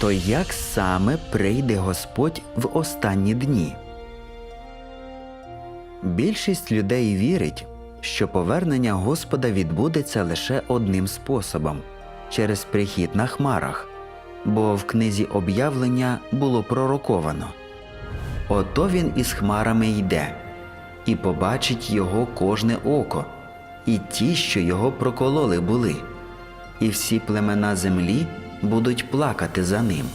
То як саме прийде Господь в останні дні? Більшість людей вірить, що повернення Господа відбудеться лише одним способом через прихід на хмарах, бо в книзі об'явлення було пророковано. Ото він із хмарами йде, і побачить його кожне око, і ті, що його прокололи були, і всі племена землі будуть плакати за ним.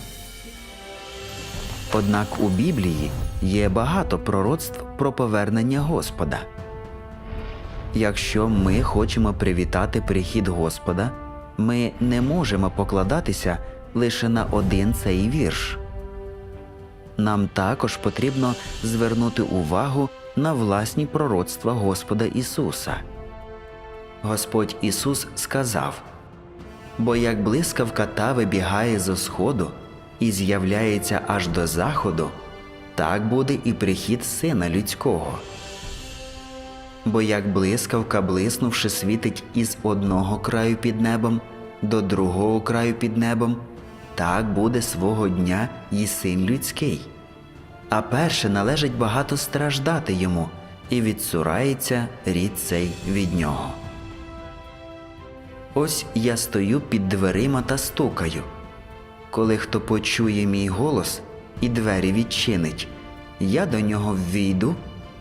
Однак у Біблії є багато пророцтв про повернення Господа. Якщо ми хочемо привітати прихід Господа, ми не можемо покладатися лише на один цей вірш. Нам також потрібно звернути увагу на власні пророцтва Господа Ісуса. Господь Ісус сказав Бо як блискавка та вибігає зо сходу і з'являється аж до заходу, так буде і прихід Сина Людського. Бо як блискавка, блиснувши, світить із одного краю під небом до другого краю під небом, так буде свого дня і син людський. А перше належить багато страждати йому, і відсурається рід цей від нього. Ось я стою під дверима та стукаю. Коли хто почує мій голос і двері відчинить, я до нього ввійду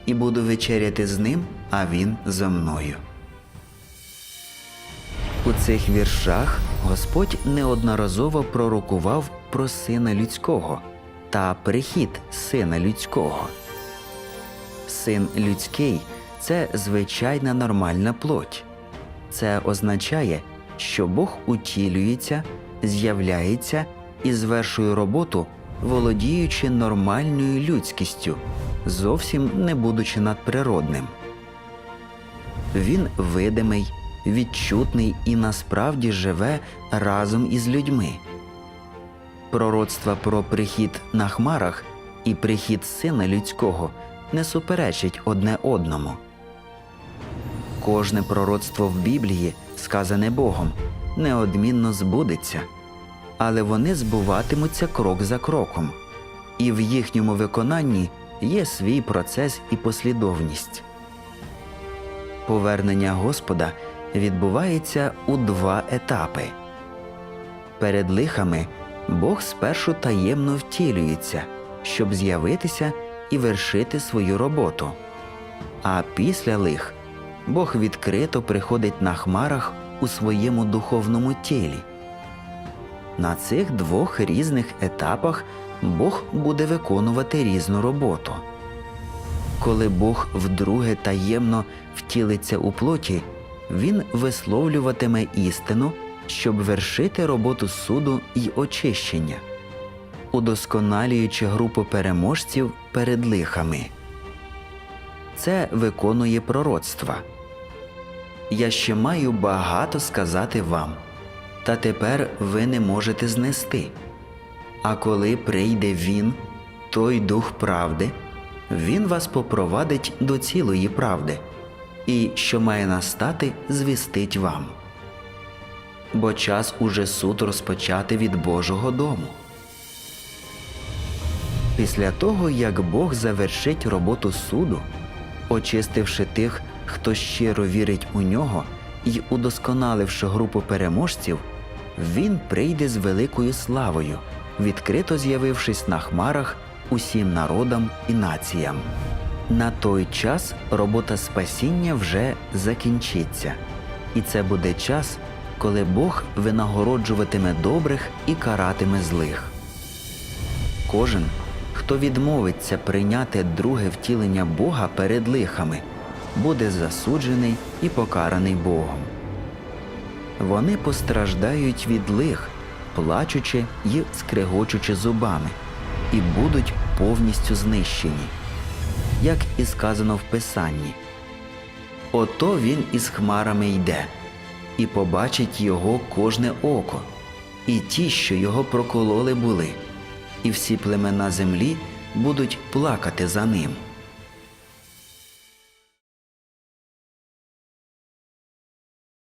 і буду вечеряти з ним, а він зо мною. У цих віршах Господь неодноразово пророкував про Сина Людського та прихід Сина Людського. Син людський це звичайна нормальна плоть. Це означає, що Бог утілюється, з'являється і звершує роботу, володіючи нормальною людськістю, зовсім не будучи надприродним. Він видимий, відчутний і насправді живе разом із людьми. Пророцтва про прихід на хмарах і прихід сина людського не суперечать одне одному. Кожне пророцтво в Біблії, сказане Богом, неодмінно збудеться, але вони збуватимуться крок за кроком, і в їхньому виконанні є свій процес і послідовність. Повернення Господа відбувається у два етапи. Перед лихами Бог спершу таємно втілюється, щоб з'явитися і вершити свою роботу. А після лих Бог відкрито приходить на хмарах у своєму духовному тілі. На цих двох різних етапах Бог буде виконувати різну роботу. Коли Бог вдруге таємно втілиться у плоті, Він висловлюватиме істину, щоб вершити роботу суду й очищення, удосконалюючи групу переможців перед лихами. Це виконує пророцтва. Я ще маю багато сказати вам, та тепер ви не можете знести. А коли прийде Він, той Дух правди, Він вас попровадить до цілої правди, і що має настати, звістить вам. Бо час уже суд розпочати від Божого дому. Після того, як Бог завершить роботу суду, очистивши тих, хто щиро вірить у нього, і удосконаливши групу переможців, він прийде з великою славою, відкрито з'явившись на хмарах усім народам і націям. На той час робота спасіння вже закінчиться, і це буде час, коли Бог винагороджуватиме добрих і каратиме злих. Кожен, хто відмовиться прийняти друге втілення Бога перед лихами, буде засуджений і покараний Богом. Вони постраждають від лих, плачучи й скрегочучи зубами, і будуть повністю знищені, як і сказано в Писанні. Ото він із хмарами йде, і побачить його кожне око, і ті, що його прокололи були, і всі племена землі будуть плакати за ним.